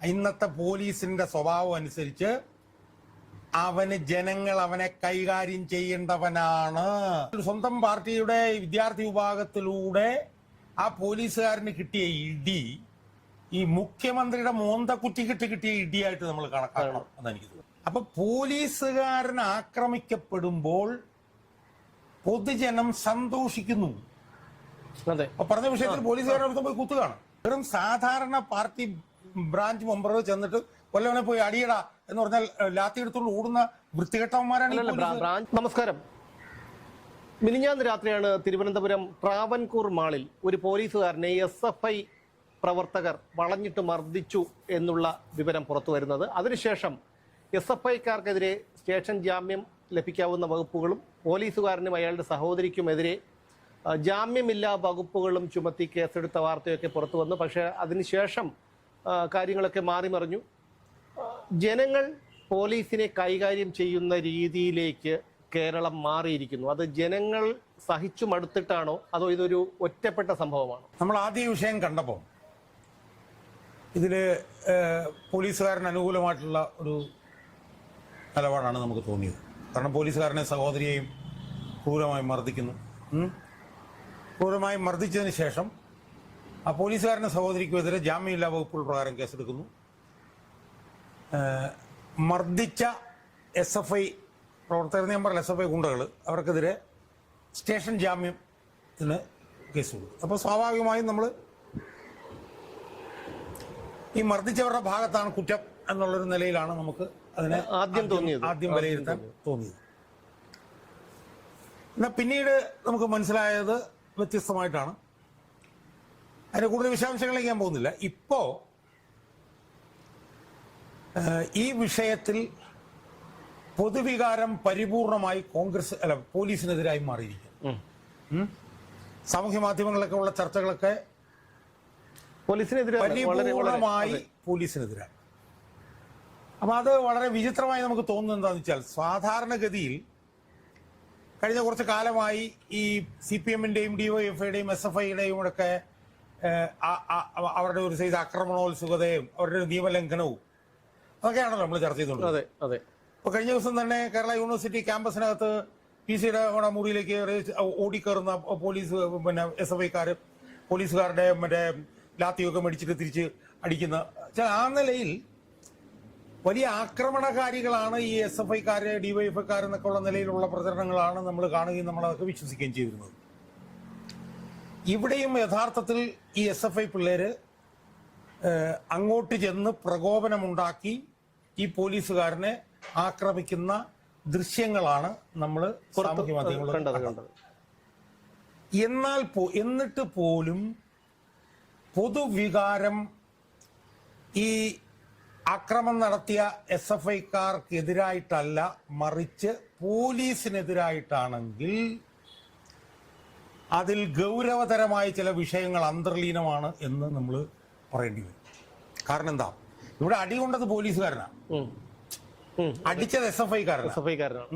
ഇന്നത്തെ പോലീസിന്റെ സ്വഭാവം അനുസരിച്ച് അവന് ജനങ്ങൾ അവനെ കൈകാര്യം ചെയ്യേണ്ടവനാണ്. സ്വന്തം പാർട്ടിയുടെ വിദ്യാർത്ഥി വിഭാഗത്തിലൂടെ ആ പോലീസുകാരന് കിട്ടിയ ഇടി ഈ മുഖ്യമന്ത്രിയുടെ മോന്ത കുറ്റിക്കിട്ട് കിട്ടിയ ഇടിയായിട്ട് നമ്മൾ കണക്കാക്കണം എന്ന് എനിക്ക് തോന്നുന്നു അപ്പൊ പോലീസുകാരൻ ആക്രമിക്കപ്പെടുമ്പോൾ പൊതുജനം സന്തോഷിക്കുന്നു. അതെ. പറഞ്ഞ വിഷയത്തിൽ പോലീസുകാരുടെ അടുത്ത് പോയി കുത്തുകയാണ്. വെറും സാധാരണ പാർട്ടി ബ്രാഞ്ച് മെമ്പർ ചെന്നിട്ട് കൊല്ലവനെ പോയി അടിയടാ എന്ന് പറഞ്ഞാൽ ലാത്തി എടുത്തുകൊണ്ട് ഓടുന്ന വൃത്തികെട്ടവന്മാരാണ് നമസ്കാരം. മിനിഞ്ഞാന്ന് രാത്രിയാണ് തിരുവനന്തപുരം ട്രാവൻകൂർ മാളിൽ ഒരു പോലീസുകാരനെ എസ് എഫ് ഐ പ്രവർത്തകർ വളഞ്ഞിട്ട് മർദ്ദിച്ചു എന്നുള്ള വിവരം പുറത്തു വരുന്നത്. അതിനുശേഷം എസ് എഫ് ഐക്കാർക്കെതിരെ സ്റ്റേഷൻ ജാമ്യം ലഭിക്കാവുന്ന വകുപ്പുകളും പോലീസുകാരനും അയാളുടെ സഹോദരിക്കുമെതിരെ ജാമ്യമില്ലാ വകുപ്പുകളും ചുമത്തി കേസെടുത്ത വാർത്തയൊക്കെ പുറത്തു വന്നു. പക്ഷേ അതിനുശേഷം കാര്യങ്ങളൊക്കെ മാറിമറിഞ്ഞു ജനങ്ങൾ പോലീസിനെ കൈകാര്യം ചെയ്യുന്ന രീതിയിലേക്ക് കേരളം മാറിയിരിക്കുന്നു. അത് ജനങ്ങൾ സഹിച്ചു മടുത്തിട്ടാണോ? അതോ ഇതൊരു ഒറ്റപ്പെട്ട സംഭവമാണോ? നമ്മൾ ആദ്യ വിഷയം കണ്ടപ്പോൾ ഇതിൽ പോലീസുകാരന് അനുകൂലമായിട്ടുള്ള ഒരു നിലപാടാണ് നമുക്ക് തോന്നിയത്. കാരണം പോലീസുകാരനെ സഹോദരിയെയും ക്രൂരമായി മർദ്ദിക്കുന്നു. ക്രൂരമായി മർദ്ദിച്ചതിന് ശേഷം ആ പോലീസുകാരന്റെ സഹോദരിക്കുമെതിരെ ജാമ്യമില്ലാ വകുപ്പുകൾ പ്രകാരം കേസെടുക്കുന്നു. മർദ്ദിച്ച എസ് എഫ് ഐ പ്രവർത്തകർ ഞാൻ പറഞ്ഞ എസ് എഫ് ഐ ഗുണ്ടകൾ അവർക്കെതിരെ സ്റ്റേഷൻ ജാമ്യത്തിന് കേസ് കൊടുക്കും അപ്പോൾ സ്വാഭാവികമായും നമ്മൾ ഈ മർദ്ദിച്ചവരുടെ ഭാഗത്താണ് കുറ്റം എന്നുള്ളൊരു നിലയിലാണ് നമുക്ക് അതിനെ ആദ്യം തോന്നിയത്. ആദ്യം വിലയിരുത്താൻ തോന്നിയത്. എന്നാൽ പിന്നീട് നമുക്ക് മനസ്സിലായത് വ്യത്യസ്തമായിട്ടാണ്. അതിന്റെ കൂടുതൽ വിശദാംശങ്ങളിലേക്ക് ഞാൻ പോകുന്നില്ല. ഇപ്പോ ഈ വിഷയത്തിൽ പൊതുവികാരം പരിപൂർണമായി കോൺഗ്രസ് അല്ല പോലീസിനെതിരായി മാറിയിരിക്കുന്നു? സാമൂഹ്യ മാധ്യമങ്ങളിലൊക്കെ ഉള്ള ചർച്ചകളൊക്കെ പരിപൂർണമായി പോലീസിനെതിരായി അപ്പൊ അത് വളരെ വിചിത്രമായി നമുക്ക് തോന്നുന്നത് എന്താണെന്ന് വെച്ചാൽ സാധാരണഗതിയിൽ കഴിഞ്ഞ കുറച്ച് കാലമായി ഈ സി പി എമ്മിന്റെയും ഡിവൈഎഫ്ഐയുടെയും എസ് എഫ് ഐയുടെയും ഒക്കെ അവരുടെ ഒരു ചെയ്ത ആക്രമണോത്സുകതയും അവരുടെ ഒരു നിയമലംഘനവും അതൊക്കെയാണല്ലോ നമ്മൾ ചർച്ച ചെയ്തുകൊണ്ട് അതെ അതെ. ഇപ്പൊ കഴിഞ്ഞ ദിവസം തന്നെ കേരള യൂണിവേഴ്സിറ്റി ക്യാമ്പസിനകത്ത് പി സിയുടെ മുറിയിലേക്ക് ഓടിക്കയറുന്ന പോലീസ് പിന്നെ എസ് എഫ് ഐക്കാർ പോലീസുകാരുടെ മറ്റേ ലാത്തിയൊക്കെ മേടിച്ചിട്ട് തിരിച്ച് അടിക്കുന്ന ആ നിലയിൽ വലിയ ആക്രമണകാരികളാണ് ഈ എസ് എഫ് ഐക്കാര് ഡിവൈഎഫ്ഐക്കാർ എന്നൊക്കെ ഉള്ള നിലയിലുള്ള പ്രചരണങ്ങളാണ് നമ്മൾ കാണുകയും നമ്മൾ അതൊക്കെ വിശ്വസിക്കുകയും ചെയ്തിരുന്നത്. ഇവിടെയും യഥാർത്ഥത്തിൽ ഈ എസ് എഫ് ഐ പിള്ളേര് അങ്ങോട്ട് ചെന്ന് പ്രകോപനമുണ്ടാക്കി ഈ പോലീസുകാരനെ ആക്രമിക്കുന്ന ദൃശ്യങ്ങളാണ് നമ്മൾ സാമൂഹ്യ മാധ്യമങ്ങളിൽ എന്നാൽ പോ- എന്നിട്ട് പോലും പൊതുവികാരം ഈ ആക്രമം നടത്തിയ എസ് എഫ് ഐക്കാർക്കെതിരായിട്ടല്ല മറിച്ച് പോലീസിനെതിരായിട്ടാണെങ്കിൽ അതിൽ ഗൗരവതരമായ ചില വിഷയങ്ങൾ അന്തർലീനമാണ് എന്ന് നമ്മൾ പറയേണ്ടി വരും. കാരണം എന്താ? ഇവിടെ അടി കൊണ്ടത് പോലീസുകാരനാ. അടിച്ചത് എസ് എഫ് ഐക്കാരനാണ്.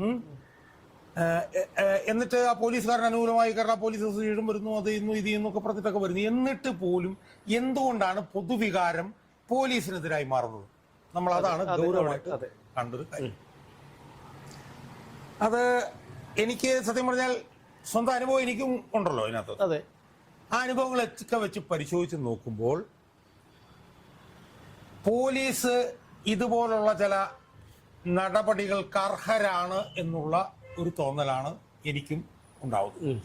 എന്നിട്ട് ആ പോലീസുകാരൻ അനുകൂലമായി കേരള പോലീസ് അസോസിയേഷൻ വരുന്നു അത് ഇന്നു ഇത് എന്നൊക്കെ പറഞ്ഞിട്ടൊക്കെ വരുന്നു. എന്നിട്ട് പോലും എന്തുകൊണ്ടാണ് പൊതുവികാരം പോലീസിനെതിരായി മാറുന്നത്? നമ്മൾ അതാണ് അതെ, ഗൗരവമായിട്ട്. കണ്ടൊരു കാര്യം അത് എനിക്ക് സത്യം പറഞ്ഞാൽ സ്വന്തം അനുഭവം എനിക്കും ഉണ്ടല്ലോ അതിനകത്ത്. അതെ. ആ അനുഭവങ്ങളൊക്കെ വെച്ച് പരിശോധിച്ച് നോക്കുമ്പോൾ പോലീസ് ഇതുപോലുള്ള ചില നടപടികൾക്ക് അർഹരാണ് എന്നുള്ള ഒരു തോന്നലാണ് എനിക്കും ഉണ്ടാവുന്നത്?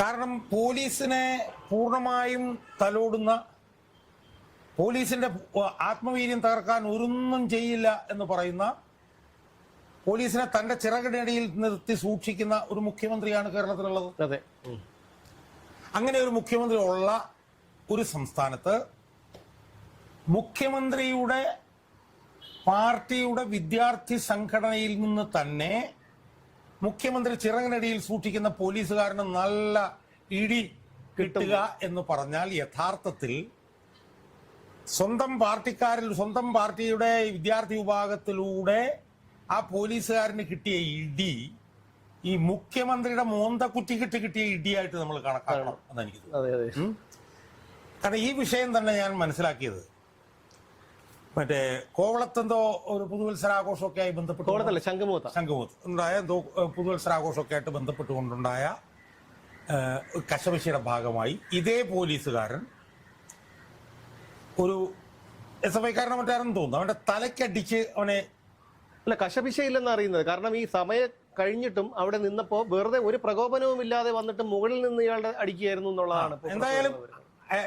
കാരണം പോലീസിനെ പൂർണമായും തലോടുന്ന പോലീസിന്റെ ആത്മവീര്യം തകർക്കാൻ ഒരൊന്നും ചെയ്യില്ല എന്ന് പറയുന്ന പോലീസിനെ തന്റെ ചിറകിനടിയിൽ നിർത്തി സൂക്ഷിക്കുന്ന ഒരു മുഖ്യമന്ത്രിയാണ് കേരളത്തിലുള്ളത്. അതെ. അങ്ങനെ ഒരു മുഖ്യമന്ത്രി ഉള്ള ഒരു സംസ്ഥാനത്ത് മുഖ്യമന്ത്രിയുടെ പാർട്ടിയുടെ വിദ്യാർത്ഥി സംഘടനയിൽ നിന്ന് തന്നെ മുഖ്യമന്ത്രി ചിറകിനടിയിൽ സൂക്ഷിക്കുന്ന പോലീസുകാരന് നല്ല ഇടി കിട്ടുക എന്ന് പറഞ്ഞാൽ യഥാർത്ഥത്തിൽ സ്വന്തം പാർട്ടിക്കാരിൽ സ്വന്തം പാർട്ടിയുടെ വിദ്യാർത്ഥി വിഭാഗത്തിലൂടെ ആ പോലീസുകാരന് കിട്ടിയ ഇടി ഈ മുഖ്യമന്ത്രിയുടെ മോന്ത കുറ്റിക്കിട്ട് കിട്ടിയ ഇടിയായിട്ട് നമ്മൾ കണക്കാക്കണം എന്ന് എനിക്ക് തോന്നുന്നു. കാരണം ഈ വിഷയം തന്നെ ഞാൻ മനസ്സിലാക്കിയത്. മറ്റേ കോവളത്തെന്തോ ഒരു പുതുവത്സരാഘോഷമൊക്കെ ആയി ബന്ധപ്പെട്ട് ശംഖുമുഖത്ത. ഉണ്ടായ എന്തോ പുതുവത്സരാഘോഷമൊക്കെ ആയിട്ട് ബന്ധപ്പെട്ടുകൊണ്ടുണ്ടായ കൊണ്ടുണ്ടായ കശപശയുടെ ഭാഗമായി ഇതേ പോലീസുകാരൻ ഒരു എസ് എഫ് ഐക്കാരനെ മറ്റാരെന്ന് തോന്നുന്നു. അവന്റെ തലക്കടിച്ച് അവനെ അല്ല കശപിശയില്ലെന്ന് അറിയുന്നത്. കാരണം ഈ സമയം കഴിഞ്ഞിട്ടും അവിടെ നിന്നപ്പോ വെറുതെ ഒരു പ്രകോപനവും ഇല്ലാതെ വന്നിട്ട് മുകളിൽ നിന്ന് ഇയാളുടെ അടിക്കുകയായിരുന്നു എന്നുള്ളതാണ് എന്തായാലും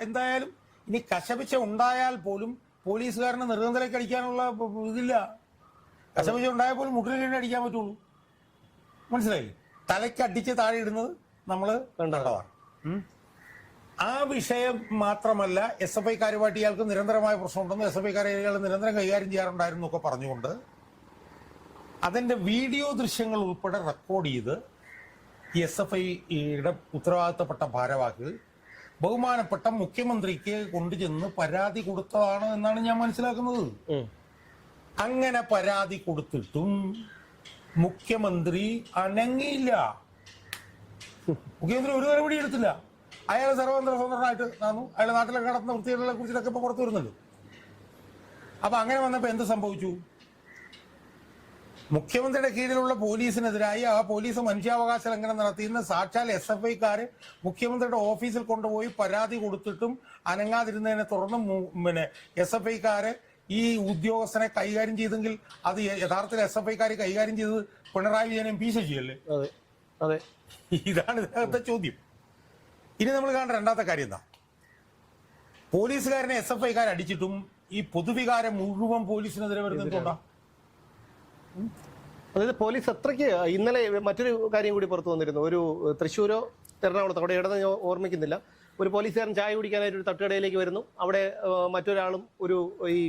എന്തായാലും ഇനി കശപിച്ച ഉണ്ടായാൽ പോലും പോലീസുകാരനെ നെറുകന്തലേക്ക് അടിക്കാനുള്ള ഇതില്ല. കശപിച്ച ഉണ്ടായാൽ പോലും മുകളിൽ തന്നെ അടിക്കാൻ പറ്റുള്ളൂ. മനസ്സിലായി തലയ്ക്ക് അടിച്ച് താഴെ ഇടുന്നത് നമ്മൾ കണ്ടതാണ്. ആ വിഷയം മാത്രമല്ല എസ് എഫ് ഐക്കാരുമായിട്ട് ഇയാൾക്ക് നിരന്തരമായ പ്രശ്നമുണ്ടെന്ന് എസ് എഫ് ഐക്കാരെ നിരന്തരം കൈകാര്യം ചെയ്യാറുണ്ടായിരുന്നു ഒക്കെ പറഞ്ഞുകൊണ്ട് അതിന്റെ വീഡിയോ ദൃശ്യങ്ങൾ ഉൾപ്പെടെ റെക്കോർഡ് ചെയ്ത് എസ് എഫ് ഐയുടെ ഉത്തരവാദിത്തപ്പെട്ട ഭാരവാഹികൾ ബഹുമാനപ്പെട്ട മുഖ്യമന്ത്രിക്ക് കൊണ്ടുചെന്ന് പരാതി കൊടുത്തതാണ് എന്നാണ് ഞാൻ മനസ്സിലാക്കുന്നത്. അങ്ങനെ പരാതി കൊടുത്തിട്ടും മുഖ്യമന്ത്രി അനങ്ങിയില്ല. മുഖ്യമന്ത്രി ഒരു നടപടി എടുത്തില്ല. അയാളെ സർവതന്ത്ര സ്വതന്ത്രനായിട്ട് നടന്നു അയാളെ നാട്ടിലെ നടത്തുന്ന വൃത്തികളെ കുറിച്ചിട്ടൊക്കെ ഇപ്പൊ പുറത്തു വരുന്നുണ്ട്. അപ്പൊ അങ്ങനെ വന്നപ്പോ എന്ത് സംഭവിച്ചു? മുഖ്യമന്ത്രിയുടെ കീഴിലുള്ള പോലീസിനെതിരായി ആ പോലീസ് മനുഷ്യാവകാശ ലംഘനം നടത്തിയിരുന്ന സാക്ഷാൽ എസ് എഫ് ഐക്കാര് മുഖ്യമന്ത്രിയുടെ ഓഫീസിൽ കൊണ്ടുപോയി പരാതി കൊടുത്തിട്ടും അനങ്ങാതിരുന്നതിനെ തുടർന്ന് പിന്നെ എസ് എഫ് ഐക്കാര് ഈ ഉദ്യോഗസ്ഥനെ കൈകാര്യം ചെയ്തെങ്കിൽ അത് യഥാർത്ഥത്തിൽ എസ് എഫ് ഐക്കാര് കൈകാര്യം ചെയ്തത് പിണറായി വിജയൻ എം പി ശശിയല്ലേ? അതെ. അതെ. ഇതാണ് ഇതിനകത്തെ ചോദ്യം. ഇനി നമ്മൾ കാണേണ്ട രണ്ടാമത്തെ കാര്യം എന്താ? പോലീസുകാരനെ എസ് എഫ് ഐക്കാർ അടിച്ചിട്ടും ഈ പൊതുവികാരം മുഴുവൻ പോലീസിനെതിരെ വരുന്നുണ്ടോ അതായത് പോലീസ് അത്രയ്ക്ക് ഇന്നലെ മറ്റൊരു കാര്യം കൂടി പുറത്തു വന്നിരുന്നു. ഒരു തൃശ്ശൂരോ എറണാകുളത്തോ അവിടെ ഇടന്ന് ഞാൻ ഓർമ്മിക്കുന്നില്ല. ഒരു പോലീസുകാരൻ ചായ കുടിക്കാനായിട്ട് ഒരു തട്ടുകടയിലേക്ക് വരുന്നു. അവിടെ മറ്റൊരാളും ഒരു ഈ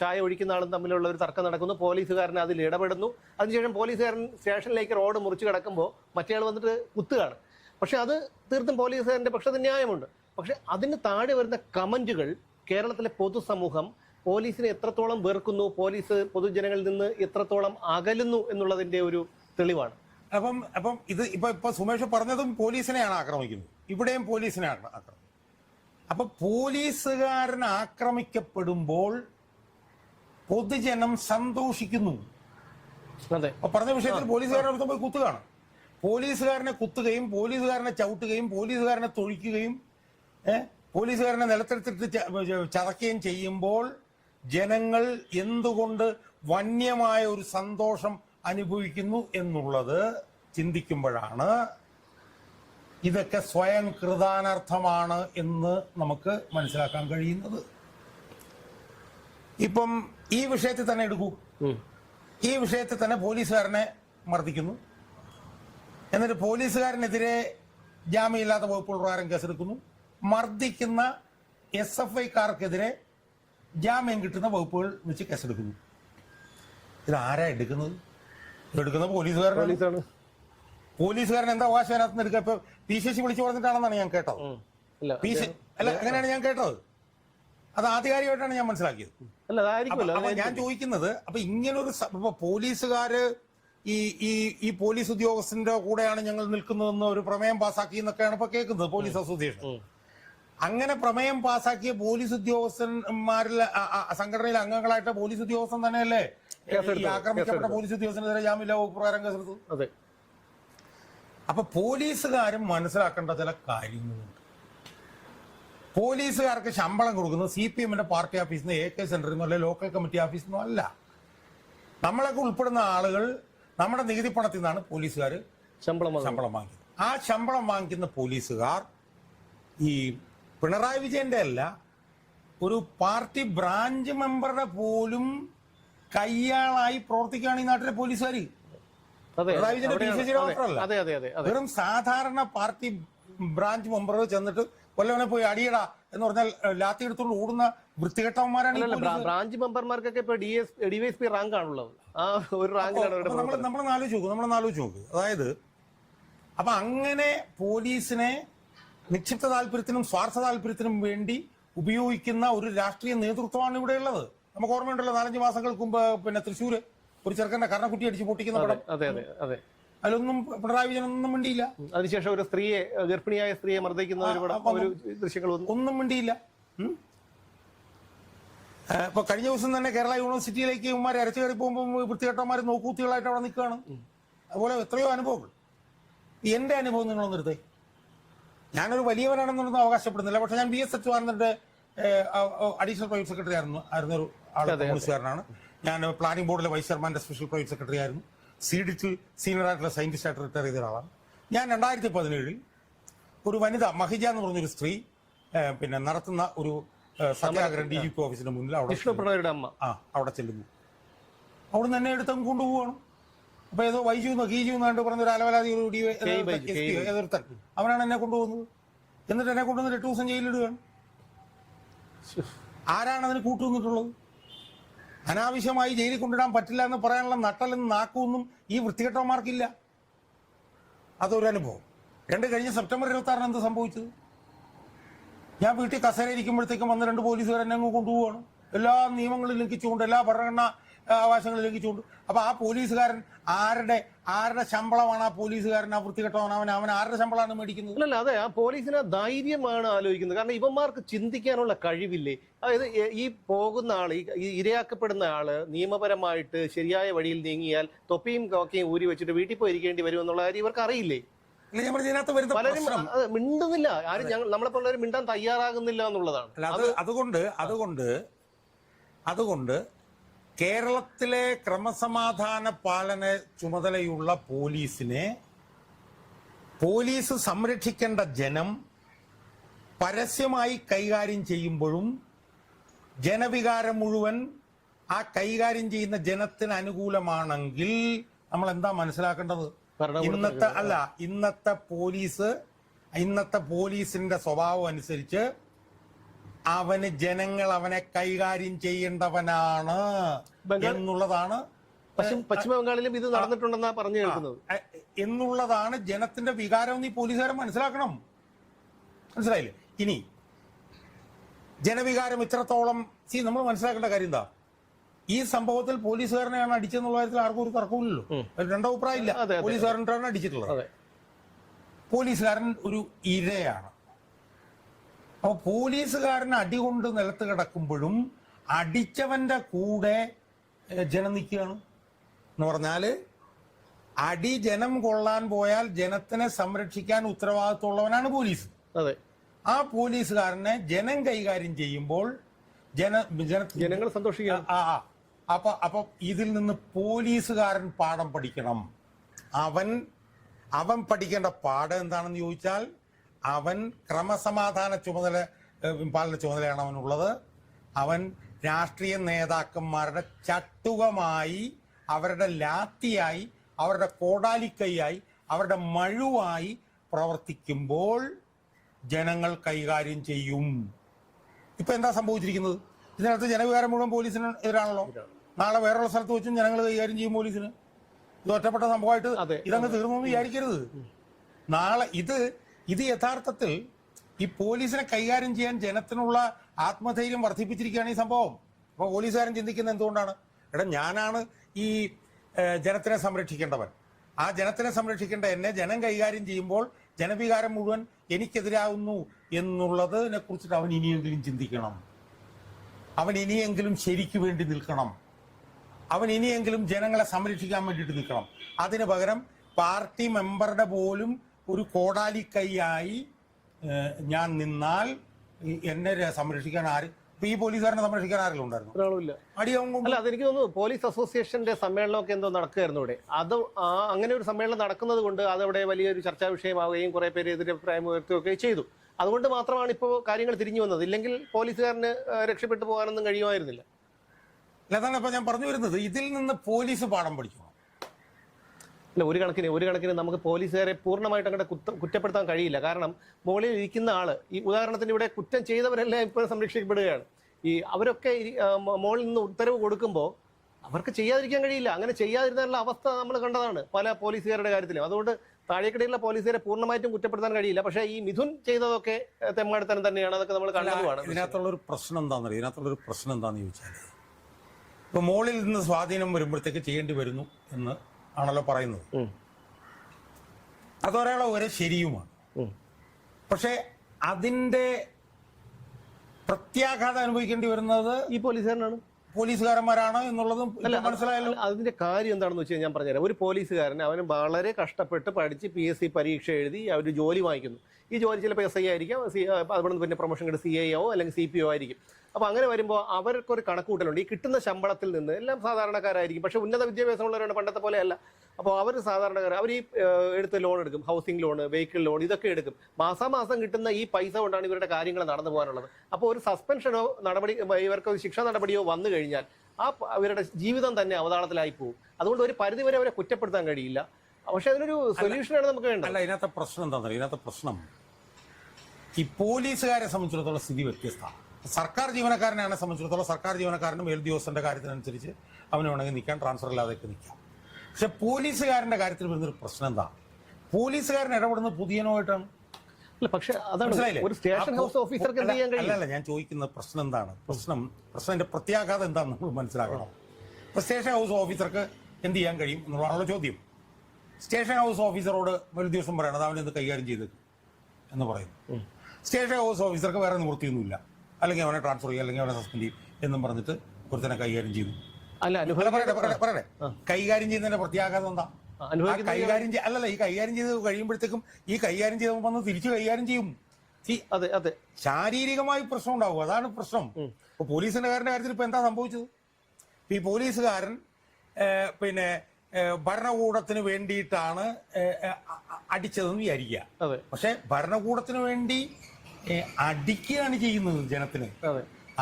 ചായ ഒഴിക്കുന്ന ആളും തമ്മിലുള്ള ഒരു തർക്കം നടക്കുന്നു. പോലീസുകാരൻ അതിൽ ഇടപെടുന്നു. അതിനുശേഷം പോലീസുകാരൻ സ്റ്റേഷനിലേക്ക് റോഡ് മുറിച്ച് കിടക്കുമ്പോൾ മറ്റേയാൾ വന്നിട്ട് കുത്തുകയാണ്. പക്ഷെ അത് തീർത്തും പോലീസുകാരന്റെ പക്ഷത്തിന് ന്യായമുണ്ട്. പക്ഷെ അതിന് താഴെ വരുന്ന കമന്റുകൾ കേരളത്തിലെ പൊതുസമൂഹം പോലീസിനെ എത്രത്തോളം വെറുക്കുന്നു പോലീസ് പൊതുജനങ്ങളിൽ നിന്ന് എത്രത്തോളം അകലുന്നു എന്നുള്ളതിന്റെ ഒരു തെളിവാണ്. അപ്പം അപ്പം ഇത് ഇപ്പൊ ഇപ്പൊ സുമേഷ് പറഞ്ഞതും പോലീസിനെയാണ് ആക്രമിക്കുന്നത്. ഇവിടെയും പോലീസിനെയാണ് ആക്രമിക്കുന്നത്. അപ്പൊ പോലീസുകാരൻ ആക്രമിക്കപ്പെടുമ്പോൾ പൊതുജനം സന്തോഷിക്കുന്നു. അതെ. പറഞ്ഞ വിഷയത്തിൽ പോലീസുകാരുടെ അടുത്ത് പോയി കുത്തുകയാണ്. പോലീസുകാരനെ കുത്തുകയും പോലീസുകാരനെ ചവിട്ടുകയും പോലീസുകാരനെ തൊഴിക്കുകയും ഏഹ് പോലീസുകാരനെ നിലത്തെടുത്തിട്ട് ചതക്കുകയും ചെയ്യുമ്പോൾ ജനങ്ങൾ എന്തുകൊണ്ട് വന്യമായ ഒരു സന്തോഷം അനുഭവിക്കുന്നു എന്നുള്ളത് ചിന്തിക്കുമ്പോഴാണ് ഇതൊക്കെ സ്വയം കൃതാനർത്ഥമാണ് എന്ന് നമുക്ക് മനസ്സിലാക്കാൻ കഴിയുന്നത്. ഇപ്പം ഈ വിഷയത്തിൽ തന്നെ എടുക്കൂ. ഈ വിഷയത്തിൽ തന്നെ പോലീസുകാരനെ മർദ്ദിക്കുന്നു. എന്നിട്ട് പോലീസുകാരനെതിരെ ജാമ്യമില്ലാത്ത വകുപ്പുകൾ പ്രകാരം കേസെടുക്കുന്നു. മർദ്ദിക്കുന്ന എസ് എഫ് ഐക്കാർക്കെതിരെ ജാമ്യം കിട്ടുന്ന വകുപ്പുകൾ വെച്ച് കേസെടുക്കുന്നു. ഇത് ആരാ എടുക്കുന്നത്? എടുക്കുന്ന പോലീസുകാരനാണ് പോലീസുകാരൻ എന്താ അവകാശം അതിനകത്ത് എടുക്കുക? ഇപ്പൊ പി സി വിളിച്ചു പറഞ്ഞിട്ടാണെന്നാണ് ഞാൻ കേട്ടത്. പി സി അല്ല അങ്ങനെയാണ് ഞാൻ കേട്ടത്. അത് ആധികാരികമായിട്ടാണ് ഞാൻ മനസ്സിലാക്കിയത്. അപ്പൊ ഞാൻ ചോദിക്കുന്നത് അപ്പൊ ഇങ്ങനൊരു സ- പോലീസുകാര് ഈ ഈ ഈ പോലീസ് ഉദ്യോഗസ്ഥന്റെ കൂടെയാണ് ഞങ്ങൾ നിൽക്കുന്നതെന്ന് ഒരു പ്രമേയം പാസാക്കി എന്നൊക്കെയാണ് ഇപ്പൊ കേൾക്കുന്നത് പോലീസ് അസോസിയേഷൻ. അങ്ങനെ പ്രമേയം പാസാക്കിയ പോലീസ് ഉദ്യോഗസ്ഥന്മാരിൽ സംഘടനയിൽ അംഗങ്ങളായിട്ട് പോലീസ് ഉദ്യോഗസ്ഥൻ തന്നെയല്ലേ? ഈ ആക്രമിക്കപ്പെട്ട. പോലീസ് ഉദ്യോഗസ്ഥനെതിരെ ജാമ്യമില്ല പ്രകാരം കേസെടുത്തു അതെ. അപ്പൊ പോലീസുകാരും മനസ്സിലാക്കേണ്ട ചില കാര്യങ്ങളുണ്ട്. പോലീസുകാർക്ക് ശമ്പളം കൊടുക്കുന്നത് സി പി എമ്മിന്റെ പാർട്ടി ഓഫീസിൽ നിന്ന് എ കെ സെന്ററിൽ നിന്നോ ലോക്കൽ കമ്മിറ്റി ഓഫീസിൽ നിന്നോ അല്ല. നമ്മളൊക്കെ ഉൾപ്പെടുന്ന ആളുകൾ നമ്മുടെ നികുതി പണത്തിൽ നിന്നാണ് പോലീസുകാർ ശമ്പളം. ശമ്പളം വാങ്ങിക്കുന്നത് ആ ശമ്പളം വാങ്ങിക്കുന്ന പോലീസുകാർ ഈ പിണറായി വിജയന്റെ അല്ല ഒരു പാർട്ടി ബ്രാഞ്ച് മെമ്പറുടെ പോലും കയ്യാളായി പ്രവർത്തിക്കുകയാണ് ഈ നാട്ടിലെ പോലീസുകാർ പിണറായി വിജയന്റെ അവിടെയാണ്. സി ശശിയുടെ മാത്രമല്ല. വെറും സാധാരണ പാർട്ടി ബ്രാഞ്ച് മെമ്പർ ചെന്നിട്ട് കൊല്ലവനെ പോയി അടിയടാ എന്ന് പറഞ്ഞാൽ ലാത്തി എടുത്തുകൊണ്ട് ഓടുന്ന വൃത്തികെട്ടവന്മാരാണ്. ബ്രാഞ്ച് മെമ്പർമാർക്കൊക്കെ ഇപ്പൊ D S D Y S P rank ആണുള്ളത് ആ ഒരു റാങ്കിലാണ് നമ്മൾ നമ്മൾ ആലോചിച്ച് നോക്കും നമ്മൾ ആലോചിച്ച് നോക്ക് അതായത് അപ്പൊ അങ്ങനെ പോലീസിനെ നിക്ഷിപ്ത താല്പര്യത്തിനും സ്വാർത്ഥ താല്പര്യത്തിനും വേണ്ടി ഉപയോഗിക്കുന്ന ഒരു രാഷ്ട്രീയ നേതൃത്വമാണ് ഇവിടെ ഉള്ളത്. നമുക്ക് ഓർമ്മയുണ്ടല്ലോ നാലഞ്ച് മാസങ്ങൾക്ക് മുമ്പ് പിന്നെ തൃശ്ശൂര് ഒരു ചെറുക്കന്റെ കർണക്കുട്ടി അടിച്ച് പൊട്ടിക്കുന്ന പടം. അതെ അതെ അതെ അതിലൊന്നും പിണറായി വിജയൻ ഒന്നും മിണ്ടിയില്ല. അതിനുശേഷം ഒരു സ്ത്രീയെ ഗർഭിണിയായ സ്ത്രീയെ മർദ്ദിക്കുന്ന ഒരു ദൃശ്യങ്ങൾ ഒന്നും മിണ്ടിയില്ല. ഇപ്പൊ കഴിഞ്ഞ ദിവസം തന്നെ കേരള യൂണിവേഴ്സിറ്റിയിലേക്ക് ഇവന്മാർ അരച്ചു കയറി പോകുമ്പോൾ വൃത്തികെട്ടന്മാർ നോക്കൂത്തികളായിട്ട് അവിടെ നിൽക്കുകയാണ്. അതുപോലെ എത്രയോ അനുഭവങ്ങൾ. എന്റെ അനുഭവം നിങ്ങൾ നിർത്തേ ഞാനൊരു വലിയവനാണെന്നൊന്നും അവകാശപ്പെടുന്നില്ല. പക്ഷെ ഞാൻ ബി എസ് സച്ചുവാനന്ദന്റെ അഡീഷണൽ പ്രൈവറ്റ് സെക്രട്ടറി ആയിരുന്നു ആയിരുന്ന ഒരു ആൾ ഞാൻ പ്ലാനിംഗ് ബോർഡിലെ വൈസ് ചെയർമാന്റെ സ്പെഷ്യൽ പ്രൈവറ്റ് സെക്രട്ടറി ആയിരുന്നു. സി ഡിറ്റിൽ സീനിയർ ആയിട്ടുള്ള സയന്റിസ്റ്റ് ആയിട്ട് റിട്ടയർ ചെയ്ത ഒരാളാണ്. ഞാൻ രണ്ടായിരത്തി പതിനേഴിൽ ഒരു വനിത മഹിജ എന്ന് പറഞ്ഞൊരു സ്ത്രീ പിന്നെ നടത്തുന്ന ഒരു സത്യാഗ്രഹ ഡി ജി പി ഓഫീസിന്റെ മുന്നിൽ അവിടെ അമ്മ. ആ അവിടെ ചെല്ലുന്നു. അവിടെ നിന്ന് എന്നെ എടുത്തങ്ങ് കൊണ്ടുപോവാണ് അപ്പൊ ഏതോ വൈജു എന്നോ കീജു എന്നാണ്ട് പറഞ്ഞ ഒരു അലവലാതി ഒരു ഡി അവനാണ് എന്നെ കൊണ്ടുപോകുന്നത് എന്നിട്ട് എന്നെ കൊണ്ടുവന്ന് എട്ട് ദിവസം ജയിലിടുകയാണ് ആരാണ് അതിന് കൂട്ടുനിന്നിട്ടുള്ളത്? അനാവശ്യമായി ജയിലിൽ കൊണ്ടിടാൻ പറ്റില്ല എന്ന് പറയാനുള്ള നട്ടലെന്ന് നാക്കുമൊന്നും ഈ വൃത്തികെട്ടവന്മാർക്കില്ല. അതൊരു അനുഭവം. രണ്ട് കഴിഞ്ഞ സെപ്റ്റംബർ ഇരുപത്തി ആറിന് എന്ത് സംഭവിച്ചത്? ഞാൻ വീട്ടിൽ കസേര ഇരിക്കുമ്പോഴത്തേക്കും വന്ന് രണ്ട് പോലീസുകാർ എന്നെ അങ്ങ് കൊണ്ടുപോവാണ് എല്ലാ നിയമങ്ങളും ലംഘിച്ചുകൊണ്ട് എല്ലാ ഭരണഘടന ആ, അവകാശങ്ങളും ലംഘിച്ചുകൊണ്ട്. അപ്പൊ ആ പോലീസുകാരൻ ആരുടെ ആരുടെ ശമ്പളമാണ് ആ പോലീസുകാരൻ ആ വൃത്തികെട്ടവൻ? അവൻ അവൻ ആരുടെ ശമ്പളമാണ് മേടിക്കുന്നത്? അല്ല അതെ ആ പോലീസിന് ധൈര്യമാണ് ആലോചിക്കുന്നത്. കാരണം ഇവന്മാർക്ക് ചിന്തിക്കാനുള്ള കഴിവില്ലേ? അതായത് ഈ- പോകുന്ന ആൾ ഈ- ഇരയാക്കപ്പെടുന്ന ആൾ നിയമപരമായിട്ട് ശരിയായ വഴിയിൽ നീങ്ങിയാൽ തൊപ്പിയും കോക്കയും ഊരി വെച്ചിട്ട് വീട്ടിൽ പോയി ഇരിക്കേണ്ടി വരും എന്നുള്ള കാര്യം ഇവർക്ക് അറിയില്ലേ? പലരും മിണ്ടുന്നില്ല. ആരും ഞങ്ങൾ നമ്മളെ പോലുള്ളവർ മിണ്ടാൻ തയ്യാറാകുന്നില്ല എന്നുള്ളതാണ്. അതുകൊണ്ട് അതുകൊണ്ട് അതുകൊണ്ട് കേരളത്തിലെ ക്രമസമാധാന പാലന ചുമതലയുള്ള പോലീസിനെ പോലീസ് സംരക്ഷിക്കേണ്ട ജനം പരസ്യമായി കൈകാര്യം ചെയ്യുമ്പോഴും ജനവികാരം മുഴുവൻ ആ കൈകാര്യം ചെയ്യുന്ന ജനത്തിന് അനുകൂലമാണെങ്കിൽ നമ്മൾ എന്താ മനസ്സിലാക്കേണ്ടത് ഇന്നത്തെ അല്ല ഇന്നത്തെ പോലീസ് ഇന്നത്തെ പോലീസിന്റെ സ്വഭാവം അനുസരിച്ച് അവന് ജനങ്ങൾ അവനെ കൈകാര്യം ചെയ്യേണ്ടവനാണ് എന്നുള്ളതാണ്. പശ്ചിമ പശ്ചിമ ബംഗാളിലും ഇത് നടന്നിട്ടുണ്ടെന്നാ പറഞ്ഞു കേൾക്കുന്നത്. എന്നുള്ളതാണ് ജനത്തിന്റെ വികാരം നീ പോലീസുകാരൻ മനസ്സിലാക്കണം. മനസ്സിലായില്ലേ? ഇനി ജനവികാരം ഇത്രത്തോളം സി നമ്മൾ മനസ്സിലാക്കേണ്ട കാര്യം എന്താ? ഈ സംഭവത്തിൽ പോലീസുകാരനെയാണ് അടിച്ചെന്നുള്ള കാര്യത്തിൽ ആർക്കും ഒരു തർക്കമില്ലല്ലോ ഒരു രണ്ടോ അഭിപ്രായം ഇല്ല അതെ, അതെ. അടിച്ചിട്ടുള്ളത്. പോലീസുകാരൻ ഒരു ഇരയാണ്. അപ്പൊ പോലീസുകാരൻ അടികൊണ്ട് നിലത്ത് കിടക്കുമ്പോഴും അടിച്ചവന്റെ കൂടെ ജനം നിൽക്കുകയാണ്. എന്ന് പറഞ്ഞാൽ അടി ജനം കൊള്ളാൻ പോയാൽ ജനത്തിനെ സംരക്ഷിക്കാൻ ഉത്തരവാദിത്തമുള്ളവനാണ് പോലീസ്. അതെ. ആ പോലീസുകാരനെ ജനം കൈകാര്യം ചെയ്യുമ്പോൾ ജന ജന ജനങ്ങൾ സന്തോഷിക്കുക ആ ആ. അപ്പൊ അപ്പൊ ഇതിൽ നിന്ന് പോലീസുകാരൻ പാഠം പഠിക്കണം. അവൻ അവൻ പഠിക്കേണ്ട പാഠം എന്താണെന്ന് ചോദിച്ചാൽ അവൻ ക്രമസമാധാന ചുമതല പാലന ചുമതലയാണ് അവനുള്ളത്. അവൻ രാഷ്ട്രീയ നേതാക്കന്മാരുടെ ചട്ടുകമായി അവരുടെ ലാത്തിയായി അവരുടെ കോടാലിക്കൈയായി അവരുടെ മഴുവായി പ്രവർത്തിക്കുമ്പോൾ ജനങ്ങൾ കൈകാര്യം ചെയ്യും. ഇപ്പൊ എന്താ സംഭവിച്ചിരിക്കുന്നത്? ഇതിനകത്ത് ജനവികാരം മുഴുവൻ പോലീസിന് എതിരാണല്ലോ. നാളെ വേറൊരു സ്ഥലത്ത് വെച്ചും ജനങ്ങൾ കൈകാര്യം ചെയ്യും പോലീസിന്. ഇത് ഒറ്റപ്പെട്ട സംഭവമായിട്ട്. ഇതങ്ങ് തീർന്നു വിചാരിക്കരുത്. നാളെ ഇത് ഇത് യഥാർത്ഥത്തിൽ ഈ പോലീസിനെ കൈകാര്യം ചെയ്യാൻ ജനത്തിനുള്ള ആത്മധൈര്യം വർദ്ധിപ്പിച്ചിരിക്കുകയാണ് ഈ സംഭവം. അപ്പൊ പോലീസുകാരൻ ചിന്തിക്കുന്നത് എന്തുകൊണ്ടാണ്? എടാ ഞാനാണ് ഈ ജനത്തിനെ സംരക്ഷിക്കേണ്ടവൻ. ആ ജനത്തിനെ സംരക്ഷിക്കേണ്ട എന്നെ ജനം കൈകാര്യം ചെയ്യുമ്പോൾ ജനവികാരം മുഴുവൻ എനിക്കെതിരാകുന്നു എന്നുള്ളതിനെ കുറിച്ചിട്ട് അവൻ ഇനിയെങ്കിലും ചിന്തിക്കണം. അവൻ ഇനിയെങ്കിലും ശരിക്കു വേണ്ടി നിൽക്കണം. അവൻ ഇനിയെങ്കിലും ജനങ്ങളെ സംരക്ഷിക്കാൻ വേണ്ടിയിട്ട് നിൽക്കണം. അതിന് പകരം പാർട്ടി മെമ്പറുടെ പോലും ഒരു കോടാലി കൈയായി ഞാൻ നിന്നാൽ എന്നെ സംരക്ഷിക്കാൻ ആര് ഇപ്പൊ ഈ പോലീസുകാരനെ സംരക്ഷിക്കാൻ ആരെങ്കിലും ഉണ്ടായിരുന്നു? ഒരാളുമില്ല. അടിയാവും കൊണ്ട്. അല്ല അതെനിക്ക് തോന്നുന്നു പോലീസ് അസോസിയേഷന്റെ സമ്മേളനമൊക്കെ എന്തോ നടക്കുകയായിരുന്നു ഇവിടെ അത് അങ്ങനെ ഒരു സമ്മേളനം നടക്കുന്നത് കൊണ്ട് അതവിടെ വലിയൊരു ചർച്ചാ വിഷയമാവുകയും കുറെ പേര് എതിരഭിപ്രായം ഉയർത്തുകയൊക്കെ ചെയ്തു. അതുകൊണ്ട് മാത്രമാണ് ഇപ്പോൾ കാര്യങ്ങൾ തിരിഞ്ഞു വന്നത്. ഇല്ലെങ്കിൽ പോലീസുകാരന് രക്ഷപ്പെട്ടു പോകാനൊന്നും കഴിയുമായിരുന്നില്ല. അല്ല, അതാണ് ഇപ്പൊ ഞാൻ പറഞ്ഞു വരുന്നത്. ഇതിൽ നിന്ന് പോലീസ് പാഠം പഠിക്കണം അല്ല ഒരു കണക്കിന് ഒരു കണക്കിന് നമുക്ക് പോലീസുകാരെ പൂർണമായിട്ട് അങ്ങോട്ട് കുറ്റ കുറ്റപ്പെടുത്താൻ കഴിയില്ല. കാരണം മുകളിൽ ഇരിക്കുന്ന ആൾ ഈ ഉദാഹരണത്തിന് ഇവിടെ കുറ്റം ചെയ്തവരെല്ലാം ഇപ്പോഴും സംരക്ഷിക്കപ്പെടുകയാണ്. ഈ അവരൊക്കെ മുകളിൽ നിന്ന് ഉത്തരവ് കൊടുക്കുമ്പോൾ അവർക്ക് ചെയ്യാതിരിക്കാൻ കഴിയില്ല. അങ്ങനെ ചെയ്യാതിരുന്നുള്ള അവസ്ഥ നമ്മൾ കണ്ടതാണ് പല പോലീസുകാരുടെ കാര്യത്തിലും. അതുകൊണ്ട് താഴേക്കിടയിലുള്ള പോലീസുകാരെ പൂർണമായിട്ടും കുറ്റപ്പെടുത്താൻ കഴിയില്ല. പക്ഷേ ഈ മിഥുൻ ചെയ്തതൊക്കെ ഏഹ്, തെമ്മാടിത്തരം തന്നെയാണ്. അതൊക്കെ നമ്മൾ കണ്ടതുമാണ്. ഇതിനകത്തുള്ള ഒരു പ്രശ്നം എന്താണെന്ന് ഇതിനകത്തുള്ള ഒരു പ്രശ്നം എന്താണെന്ന് ചോദിച്ചാൽ ഇപ്പൊ മുകളിൽ നിന്ന് സ്വാധീനം വരുമ്പോഴത്തേക്ക് ചെയ്യേണ്ടി വരുന്നു എന്ന് ആണല്ലോ പറയുന്നത്. അത് അതൊരാളെ വരെ ശരിയുമാണ്. പക്ഷെ അതിന്റെ പ്രത്യാഘാതം അനുഭവിക്കേണ്ടി വരുന്നത് ഈ പോലീസുകാരനാണ്. പോലീസുകാരന്മാരാണ് എന്നുള്ളതും മനസ്സിലായാലും മനസ്സിലായല്ലോ. അതിന്റെ കാര്യം എന്താണെന്ന് വെച്ചാൽ ഞാൻ പറഞ്ഞുതരാം. ഒരു പോലീസുകാരൻ അവന് വളരെ കഷ്ടപ്പെട്ട് പഠിച്ച് പി എസ് സി പരീക്ഷ എഴുതി അവർ ജോലി വാങ്ങിക്കുന്നു. ഈ ജോലി ചിലപ്പോൾ എസ് ഐ ആയിരിക്കും സി നിന്ന് പിന്നെ പ്രൊമോഷൻ കിട്ടും സി ഐ ഒ അല്ലെങ്കിൽ സി പി ഒ ആയിരിക്കും. അപ്പോൾ അങ്ങനെ വരുമ്പോൾ അവർക്കൊരു കണക്കൂട്ടലുണ്ട്. ഈ കിട്ടുന്ന ശമ്പളത്തിൽ നിന്ന് എല്ലാം സാധാരണക്കാരായിരിക്കും. പക്ഷേ ഉന്നത വിദ്യാഭ്യാസമുള്ളവരാണ് പണ്ടത്തെ പോലെയല്ല. അപ്പോൾ അവർ സാധാരണക്കാർ അവർ ഈ എടുത്ത് ലോൺ എടുക്കും. ഹൗസിംഗ് ലോൺ വെഹിക്കിൾ ലോൺ ഇതൊക്കെ എടുക്കും. മാസാമാസം കിട്ടുന്ന ഈ പൈസ കൊണ്ടാണ് ഇവരുടെ കാര്യങ്ങൾ നടന്നു പോകാനുള്ളത്. അപ്പോൾ ഒരു സസ്പെൻഷനോ നടപടി ഇവർക്ക് ഒരു ശിക്ഷാ നടപടിയോ വന്നു കഴിഞ്ഞാൽ ആ അവരുടെ ജീവിതം തന്നെ അവതാളത്തിലായി പോകും. അതുകൊണ്ട് ഒരു പരിധിവരെ അവരെ കുറ്റപ്പെടുത്താൻ കഴിയില്ല. പക്ഷെ അതിനൊരു സൊല്യൂഷനാണ് നമുക്ക് വേണ്ടത്. അല്ല ഇതിനകത്തെ പ്രശ്നം എന്താണെന്ന് ഇതിനകത്തെ പ്രശ്നം ഈ പോലീസുകാരെ സംബന്ധിച്ചിടത്തോളം സ്ഥിതി വ്യത്യസ്തമാണ്. സർക്കാർ ജീവനക്കാരനെ സംബന്ധിച്ചിടത്തോളം സർക്കാർ ജീവനക്കാരനും മേൽ ഉദ്യോഗസ്ഥന്റെ കാര്യത്തിനനുസരിച്ച് അവന് വേണമെങ്കിൽ നിൽക്കാം ട്രാൻസ്ഫർ ഇല്ലാതെയൊക്കെ നിൽക്കാം. പക്ഷെ പോലീസുകാരന്റെ കാര്യത്തിൽ വരുന്നൊരു പ്രശ്നം എന്താ? പോലീസുകാരൻ ഇടപെടുന്നത് പുതിയനുമായിട്ടാണ് അല്ല പക്ഷെ അതാണ്? ഒരു സ്റ്റേഷൻ ഹൗസ് ഓഫീസർക്ക് എന്ത് ചെയ്യാൻ ഞാൻ ചോദിക്കുന്ന പ്രശ്നം എന്താണ്? പ്രശ്നം പ്രശ്നത്തിന്റെ പ്രത്യാഘാതം എന്താണെന്ന് നമ്മൾ മനസ്സിലാക്കണം. സ്റ്റേഷൻ ഹൗസ് ഓഫീസർക്ക് എന്ത് ചെയ്യാൻ കഴിയും എന്നുള്ളതാണല്ലോ ചോദ്യം. സ്റ്റേഷൻ ഹൗസ് ഓഫീസറോട് ഒരു ദിവസം പറയണത് അവൻ ഇത് കൈകാര്യം ചെയ്ത് എന്ന് പറയുന്നു. സ്റ്റേഷൻ ഹൗസ് ഓഫീസർക്ക് വേറെ നിവൃത്തിയൊന്നുമില്ല. അല്ലെങ്കിൽ അവനെ ട്രാൻസ്ഫർ ചെയ്യും അല്ലെങ്കിൽ അവനെ സസ്പെൻഡ് ചെയ്യും എന്നും പറഞ്ഞിട്ട് ഒരുത്തനെ കൈകാര്യം ചെയ്തു. അല്ല പറയട്ടെ കൈകാര്യം ചെയ്യുന്നതിന്റെ പ്രത്യാഘാതം എന്താ? കൈകാര്യം അല്ലല്ല ഈ കൈകാര്യം ചെയ്ത് കഴിയുമ്പോഴത്തേക്കും ഈ കൈകാര്യം ചെയ്തപ്പോൾ വന്ന് തിരിച്ചു കൈകാര്യം ചെയ്യും. അതെ അതെ. ശാരീരികമായി പ്രശ്നം ഉണ്ടാവും അതാണ് പ്രശ്നം. ഇപ്പൊ പോലീസിന്റെ കാര്യത്തിൽ ഇപ്പൊ എന്താ സംഭവിച്ചത്? ഈ പോലീസുകാരൻ പിന്നെ ഭരണകൂടത്തിന് വേണ്ടിയിട്ടാണ് അടിച്ചതെന്ന് വിചാരിക്കുക. പക്ഷെ ഭരണകൂടത്തിന് വേണ്ടി അടിക്കുകയാണ് ചെയ്യുന്നത് ജനത്തിന്.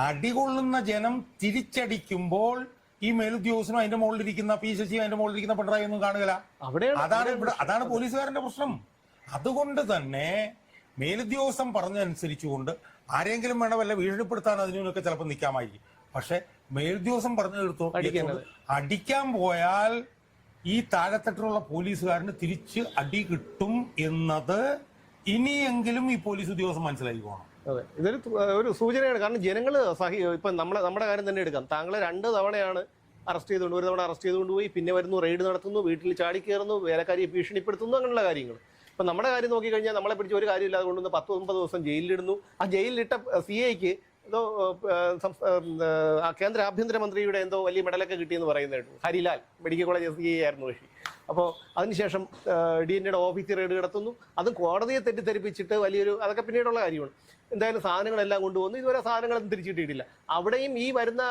അടികൊള്ളുന്ന ജനം തിരിച്ചടിക്കുമ്പോൾ ഈ മേലുദ്യോഗസ്ഥനും അതിന്റെ മുകളിലിരിക്കുന്ന പി സി സി അതിന്റെ മുകളിലിരിക്കുന്ന പിണറായി ഒന്നും കാണുകയില്ല. അതാണ് ഇവിടെ അതാണ് പോലീസുകാരന്റെ പ്രശ്നം. അതുകൊണ്ട് തന്നെ മേലുദ്യോഗസ്ഥൻ പറഞ്ഞതനുസരിച്ചുകൊണ്ട് ആരെങ്കിലും വേണം വല്ല ഭീഷണിപ്പെടുത്താൻ അതിനൊക്കെ ചിലപ്പോൾ നിൽക്കാമായിരിക്കും. പക്ഷെ മേലുദ്യോഗസ്ഥൻ പറഞ്ഞു തീർത്തു അടിക്കാൻ പോയാൽ ഈ താഴെത്തട്ടിലുള്ള പോലീസുകാരന് തിരിച്ച് അടി കിട്ടും എന്നത് ഇനിയെങ്കിലും ഈ പോലീസ് ഉദ്യോഗസ്ഥൻ മനസ്സിലായി പോകണം അതെ. ഇതൊരു ഒരു സൂചനയാണ്. കാരണം ജനങ്ങൾ സഹി ഇപ്പൊ നമ്മളെ നമ്മുടെ കാര്യം തന്നെ എടുക്കാം. താങ്കളെ രണ്ട് തവണയാണ് അറസ്റ്റ് ചെയ്തുകൊണ്ട് ഒരു തവണ അറസ്റ്റ് ചെയ്തുകൊണ്ട് പോയി പിന്നെ വരുന്നു റെയ്ഡ് നടത്തുന്നു വീട്ടിൽ ചാടി കയറുന്നു വേലക്കാരിയെ ഭീഷണിപ്പെടുത്തുന്നു അങ്ങനെയുള്ള കാര്യങ്ങൾ ഇപ്പൊ നമ്മുടെ കാര്യം നോക്കിക്കഴിഞ്ഞാൽ നമ്മളെ പിടിച്ച് ഒരു കാര്യമില്ലാതെ കൊണ്ടുവന്ന് പത്ത് ഒമ്പത് ദിവസം ജയിലിലിടുന്നു. ആ ജയിലിലിട്ട സി ഐക്ക് എന്തോ കേന്ദ്ര ആഭ്യന്തരമന്ത്രിയുടെ എന്തോ വലിയ മെഡലൊക്കെ കിട്ടിയെന്ന് പറയുന്നത് കേട്ടു ഹരിലാൽ മെഡിക്കൽ കോളേജ് എസ് ആയിരുന്നു. കക്ഷി അപ്പോൾ അതിനുശേഷം ഡി എൻ എയുടെ ഓഫീസ് റെയ്ഡ് കിടത്തുന്നു. അതും കോടതിയെ തെറ്റിദ്ധരിപ്പിച്ചിട്ട് വലിയൊരു അതൊക്കെ പിന്നീടുള്ള കാര്യമാണ്. എന്തായാലും സാധനങ്ങളെല്ലാം കൊണ്ടുവന്നു ഇതുവരെ സാധനങ്ങളൊന്നും തിരിച്ചിട്ടിട്ടില്ല. അവിടെയും ഈ വരുന്ന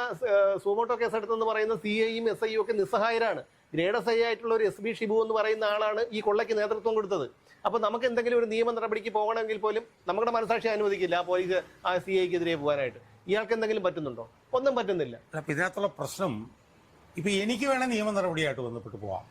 സോമോട്ടോ കേസ് എടുത്തെന്ന് പറയുന്ന സി ഐയും എസ് ഐയും ഒക്കെ നിസ്സഹായരാണ്. ഗ്രേഡ് എസ് ഐ ആയിട്ടുള്ള ഒരു എസ് ബി ഷിബു എന്ന് പറയുന്ന ആളാണ് ഈ കൊള്ളയ്ക്ക് നേതൃത്വം കൊടുത്തത്. അപ്പൊ നമുക്ക് എന്തെങ്കിലും ഒരു നിയമ നടപടിക്ക് പോകണമെങ്കിൽ പോലും നമ്മുടെ മനസാക്ഷി അനുവദിക്കില്ല ആ പോലീസ് ആ സി ഐക്കെതിരെ പോകാനായിട്ട്. ഇയാൾക്ക് എന്തെങ്കിലും പറ്റുന്നുണ്ടോ? ഒന്നും പറ്റുന്നില്ല. ഇതിനകത്തുള്ള പ്രശ്നം ഇപ്പൊ എനിക്ക് വേണേ നിയമ നടപടിയായിട്ട് ബന്ധപ്പെട്ട് പോവാം.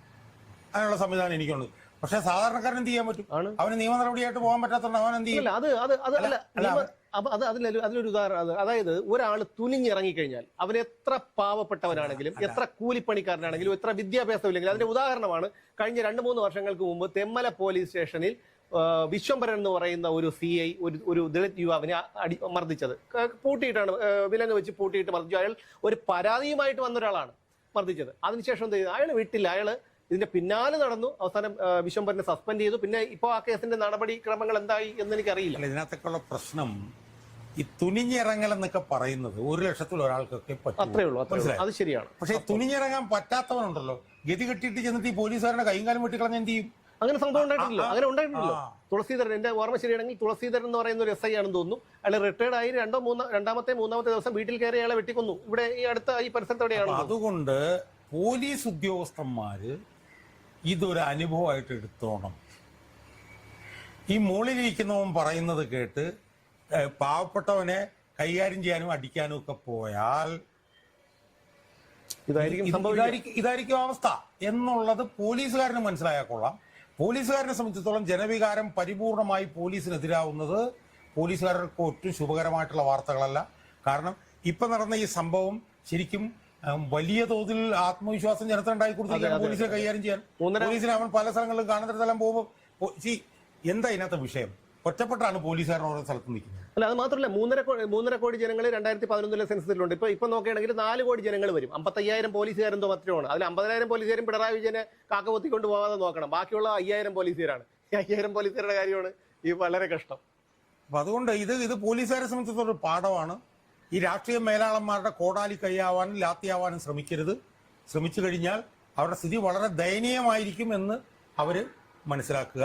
അതിനുള്ള സംവിധാനം എനിക്കുണ്ട്. പക്ഷെ സാധാരണക്കാരൻ എന്ത് ചെയ്യാൻ പറ്റും? ആണ്. അവന് നിയമ നടപടിയായിട്ട് പോകാൻ പറ്റാത്തതുകൊണ്ട് അവൻ എന്ത് ചെയ്യും? അല്ല അത് അത് അത് അല്ല നിയമ- അപ്പൊ അത് അതിലൊരു അതിലൊരു ഉദാഹരണം അത്. അതായത് ഒരാൾ തുനിഞ്ഞിറങ്ങിക്കഴിഞ്ഞാൽ അവൻ എത്ര പാവപ്പെട്ടവനാണെങ്കിലും എത്ര കൂലിപ്പണിക്കാരനാണെങ്കിലും എത്ര വിദ്യാഭ്യാസമില്ലെങ്കിലും അതിന്റെ ഉദാഹരണമാണ് കഴിഞ്ഞ രണ്ട് മൂന്ന് വർഷങ്ങൾക്ക് മുമ്പ് തെമ്മല പോലീസ് സ്റ്റേഷനിൽ ആ, വിശ്വംഭരൻ എന്ന് പറയുന്ന ഒരു സി ഐ ഒരു ഒരു ദളിത് യുവാവിനെ അടി മർദ്ദിച്ചത്. ക- പൂട്ടിയിട്ടാണ് ആ, വിലങ്ങ് വെച്ച് പൂട്ടിയിട്ട് മർദ്ദിച്ചു. അയാൾ ഒരു പരാതിയുമായിട്ട് വന്ന ഒരാളാണ് മർദ്ദിച്ചത്. അതിനുശേഷം എന്ത് ചെയ്തു? അയാൾ വിട്ടില്ല അയാൾ ഇതിന്റെ പിന്നാലെ നടന്നു. അവസാനം വിശ്വംഭരനെ സസ്പെൻഡ് ചെയ്തു. പിന്നെ ഇപ്പോൾ ആ കേസിന്റെ നടപടിക്രമങ്ങൾ എന്തായി എന്ന് എനിക്കറിയില്ല. അല്ല ഇതിനകത്തൊക്കെയുള്ള പ്രശ്നം ഈ തുനിഞ്ഞിറങ്ങൽ എന്നൊക്കെ പറയുന്നത് ഒരു ലക്ഷത്തിൽ ഒരാൾക്കൊക്കെ അത്രേ ഉള്ളൂ അത് ശരിയാണ്. പക്ഷെ തുനിഞ്ഞിറങ്ങാൻ പറ്റാത്തവനുണ്ടല്ലോ. ഗതി കെട്ടിയിട്ട് ചെന്നിട്ട് ഈ പോലീസുകാരുടെ കൈയും കാലം വെട്ടിക്കളഞ്ഞ എന്ത് ചെയ്യും? അങ്ങനെ സംഭവം ആ, അങ്ങനെ ഉണ്ടായിട്ടില്ലല്ലോ തുളസീധരൻ എന്റെ ഓർമ്മ ശരിയാണെങ്കിൽ തുളസീധരൻ എന്ന് പറയുന്ന ഒരു എസ് ഐ ആണെന്ന് തോന്നുന്നു. അയാൾ റിട്ടയർഡ് ആയി രണ്ടോ മൂന്നോ രണ്ടാമത്തെ മൂന്നാമത്തെ ദിവസം വീട്ടിൽ കയറി അയാളെ വെട്ടിക്കൊന്നു. ഇവിടെ ഈ അടുത്ത ഈ പരിസരത്ത് എവിടെയാണ് അതുകൊണ്ട് പോലീസ് ഉദ്യോഗസ്ഥന്മാര് ഇതൊരു അനുഭവമായിട്ട് എടുത്തോണം. ഈ മുകളിലിരിക്കുന്നവൻ പറയുന്നത് കേട്ട് പാവപ്പെട്ടവനെ കൈകാര്യം ചെയ്യാനും അടിക്കാനും ഒക്കെ പോയാൽ ഇതായിരിക്കും ഇത് ഇതായിരിക്കും അവസ്ഥ. എന്നുള്ളത് പോലീസുകാരന് മനസ്സിലായാൽ കൊള്ളാം. പോലീസുകാരനെ സംബന്ധിച്ചിടത്തോളം ജനവികാരം പരിപൂർണമായി പോലീസിനെതിരാവുന്നത് പോലീസുകാർക്ക് ഒട്ടും ശുഭകരമായിട്ടുള്ള വാർത്തകളല്ല. കാരണം ഇപ്പൊ നടന്ന ഈ സംഭവം ശരിക്കും വലിയ തോതിൽ ആത്മവിശ്വാസം ജനത്തിനുണ്ടായി അതെ, പോലീസിനെ കൈകാര്യം ചെയ്യാൻ. പോലീസിനെ അവൻ പല സ്ഥലങ്ങളിലും കാണുന്നിടത്തെല്ലാം പോകുമ്പോൾ സി എന്താ ഇതിനകത്തെ വിഷയം? ഒറ്റപ്പെട്ടാണ് പോലീസുകാരൻ ഓരോ സ്ഥലത്ത് നിൽക്കുന്നത്. അല്ല അത് മാത്രമല്ല മൂന്നര കോടി മൂന്നര കോടി ജനങ്ങൾ രണ്ടായിരത്തി പതിനൊന്നിലെ സെൻസസിലുണ്ട്. ഇപ്പൊ ഇപ്പൊ നോക്കുകയാണെങ്കിൽ നാല് കോടി ജനങ്ങൾ വരും. അമ്പത്തയ്യായിരം പോലീസുകാരെന്തോ മാത്രമാണ് അതിൽ അമ്പതിനായിരം പോലീസുകാരും പിണറായി വിജയനെ കാക്കപൊത്തിക്കൊണ്ട് പോകാതെ നോക്കണം. ബാക്കിയുള്ള അയ്യായിരം പോലീസുകാരാണ്. ഈ അയ്യായിരം പോലീസുകാരുടെ കാര്യമാണ് ഈ വളരെ കഷ്ടം. അപ്പൊ അതുകൊണ്ട് ഇത് ഇത് പോലീസുകാരെ സംബന്ധിച്ചിടത്തോളം പാഠമാണ്. ഈ രാഷ്ട്രീയ മേലാളന്മാരുടെ കോടാലി കൈയാവാനും ലാത്തിയാവാനും ശ്രമിക്കരുത്. ശ്രമിച്ചു കഴിഞ്ഞാൽ അവരുടെ സ്ഥിതി വളരെ ദയനീയമായിരിക്കും എന്ന് അവർ മനസ്സിലാക്കുക.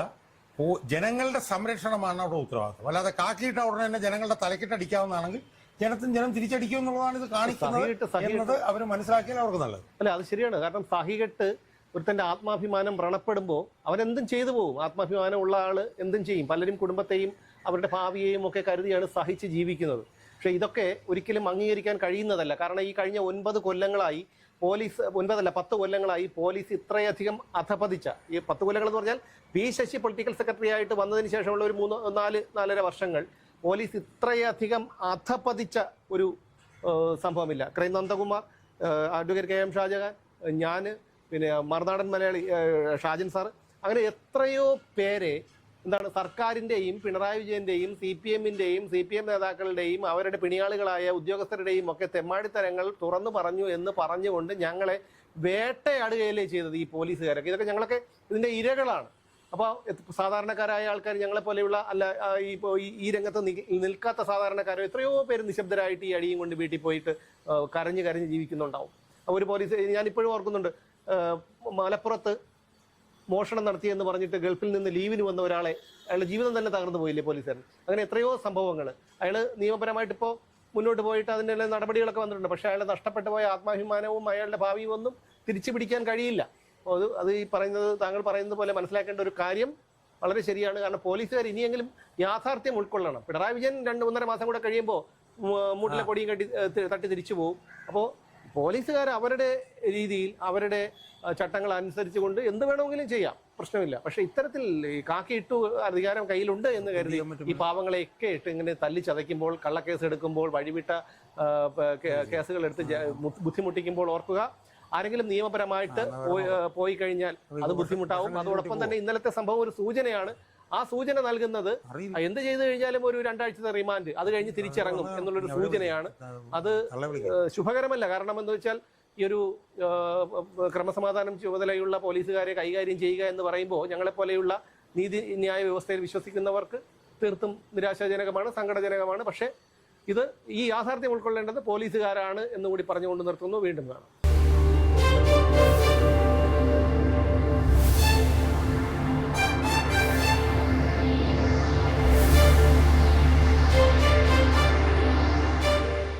ജനങ്ങളുടെ സംരക്ഷണമാണ് അവിടെ ഉത്തരവാദിത്വം അല്ലാതെ കാക്കിയിട്ട ഉടനെ തന്നെ ജനങ്ങളുടെ തലക്കിട്ട് അടിക്കാവുന്നതാണെങ്കിൽ ജനത്തിന് ജനം തിരിച്ചടിക്കും എന്നുള്ളതാണ് ഇത് കാണിക്കുന്നത് എന്നത് അവർ മനസ്സിലാക്കിയാൽ അവർക്ക് നല്ലത്. അല്ല അത് ശരിയാണ്. കാരണം സഹികെട്ട് ഒരുത്തന്റെ ആത്മാഭിമാനം വ്രണപ്പെടുമ്പോൾ അവൻ എന്തും ചെയ്തു പോകും ആത്മാഭിമാനം ഉള്ള ആൾ എന്തും ചെയ്യും. പലരും കുടുംബത്തെയും അവരുടെ ഭാവിയെയും ഒക്കെ കരുതിയാണ് സഹിച്ച് ജീവിക്കുന്നത്. പക്ഷെ ഇതൊക്കെ ഒരിക്കലും അംഗീകരിക്കാൻ കഴിയുന്നതല്ല. കാരണം ഈ കഴിഞ്ഞ ഒൻപത് കൊല്ലങ്ങളായി പോലീസ് ഒൻപതല്ല പത്ത് കൊല്ലങ്ങളായി പോലീസ് ഇത്രയധികം അധപതിച്ച ഈ പത്ത് കൊല്ലങ്ങൾ എന്ന് പറഞ്ഞാൽ പി ശശി പൊളിറ്റിക്കൽ സെക്രട്ടറി ആയിട്ട് വന്നതിന് ശേഷമുള്ള ഒരു മൂന്ന് നാല് നാലര വർഷങ്ങൾ പോലീസ് ഇത്രയധികം അധപതിച്ച ഒരു സംഭവമില്ല. Crime Nandakumar advocate K M Shajahan ഞാൻ പിന്നെ മറുനാടൻ മലയാളി ഷാജിൻ സാർ അങ്ങനെ എത്രയോ പേരെ എന്താണ് സർക്കാരിന്റെയും പിണറായി വിജയന്റെയും സി പി എമ്മിന്റെയും സി പി എം നേതാക്കളുടെയും അവരുടെ പിണിയാളികളായ ഉദ്യോഗസ്ഥരുടെയും ഒക്കെ തെമ്മാടിത്തരങ്ങൾ തുറന്നു പറഞ്ഞു എന്ന് പറഞ്ഞുകൊണ്ട് ഞങ്ങളെ വേട്ടയാടുകയല്ലേ ചെയ്തത് ഈ പോലീസുകാരൊക്കെ. ഇതൊക്കെ ഞങ്ങളൊക്കെ ഇതിന്റെ ഇരകളാണ്. അപ്പോൾ സാധാരണക്കാരായ ആൾക്കാർ ഞങ്ങളെ പോലെയുള്ള അല്ല ഈ ഈ- രംഗത്ത് നിൽക്കാത്ത സാധാരണക്കാരോ എത്രയോ പേര് നിശബ്ദരായിട്ട് ഈ അടിയും കൊണ്ട് വീട്ടിൽ പോയിട്ട് കരഞ്ഞു കരഞ്ഞ് ജീവിക്കുന്നുണ്ടാവും. ഒരു പോലീസ് ഞാനിപ്പോഴും ഓർക്കുന്നുണ്ട് മലപ്പുറത്ത് മോഷണം നടത്തിയെന്ന് പറഞ്ഞിട്ട് ഗൾഫിൽ നിന്ന് ലീവിന് വന്ന ഒരാളെ അയാളുടെ ജീവിതം തന്നെ തകർന്നു പോയില്ലേ പോലീസുകാരൻ. അങ്ങനെ എത്രയോ സംഭവങ്ങൾ അയാൾ നിയമപരമായിട്ട് ഇപ്പോൾ മുന്നോട്ട് പോയിട്ട് അതിന്റെ നടപടികളൊക്കെ വന്നിട്ടുണ്ട്. പക്ഷേ അയാൾ നഷ്ടപ്പെട്ടു പോയ ആത്മാഭിമാനവും അയാളുടെ ഭാവിയും ഒന്നും തിരിച്ചു പിടിക്കാൻ കഴിയില്ല. അപ്പോൾ അത് അത് ഈ പറയുന്നത് താങ്കൾ പറയുന്നത് പോലെ മനസ്സിലാക്കേണ്ട ഒരു കാര്യം വളരെ ശരിയാണ്. കാരണം പോലീസുകാർ ഇനിയെങ്കിലും യാഥാർത്ഥ്യം ഉൾക്കൊള്ളണം. പിണറായി വിജയൻ രണ്ട് ഒന്നര മാസം കൂടെ കഴിയുമ്പോൾ മൂട്ടിലെ പൊടിയും കെട്ടി തട്ടി തിരിച്ചു പോകും അപ്പോൾ പോലീസുകാർ അവരുടെ രീതിയിൽ അവരുടെ ചട്ടങ്ങൾ അനുസരിച്ചുകൊണ്ട് എന്ത് വേണമെങ്കിലും ചെയ്യാം. പ്രശ്നമില്ല. പക്ഷെ ഇത്തരത്തിൽ ഈ കാക്കി ഇട്ടു അധികാരം കയ്യിലുണ്ട് എന്ന് കരുതി ഈ പാവങ്ങളെയൊക്കെ ഇട്ട് ഇങ്ങനെ തല്ലി ചതയ്ക്കുമ്പോൾ കള്ളക്കേസ് എടുക്കുമ്പോൾ വഴിവിട്ട കേസുകൾ എടുത്ത് ബുദ്ധിമുട്ടിക്കുമ്പോൾ ഓർക്കുക. ആരെങ്കിലും നിയമപരമായിട്ട് പോയി കഴിഞ്ഞാൽ അത് ബുദ്ധിമുട്ടാവും. അതോടൊപ്പം തന്നെ ഇന്നലത്തെ സംഭവം ഒരു സൂചനയാണ്. ആ സൂചന നൽകുന്നത് എന്ത് ചെയ്തു കഴിഞ്ഞാലും ഒരു രണ്ടാഴ്ചത്തെ റിമാൻഡ്. അത് കഴിഞ്ഞ് തിരിച്ചിറങ്ങും എന്നുള്ളൊരു സൂചനയാണ്. അത് ശുഭകരമല്ല. കാരണം എന്താ വെച്ചാൽ ഈ ഒരു ക്രമസമാധാനം ചുമതലയുള്ള പോലീസുകാരെ കൈകാര്യം ചെയ്യുക എന്ന് പറയുമ്പോൾ ഞങ്ങളെപ്പോലെയുള്ള നീതി ന്യായ വ്യവസ്ഥയിൽ വിശ്വസിക്കുന്നവർക്ക് തീർത്തും നിരാശാജനകമാണ് സങ്കടജനകമാണ്. പക്ഷേ ഇത് ഈ യാഥാർത്ഥ്യം ഉൾക്കൊള്ളേണ്ടത് പോലീസുകാരാണ് എന്നുകൂടി പറഞ്ഞുകൊണ്ട് നിർത്തുന്നു. വീണ്ടും കാണാം.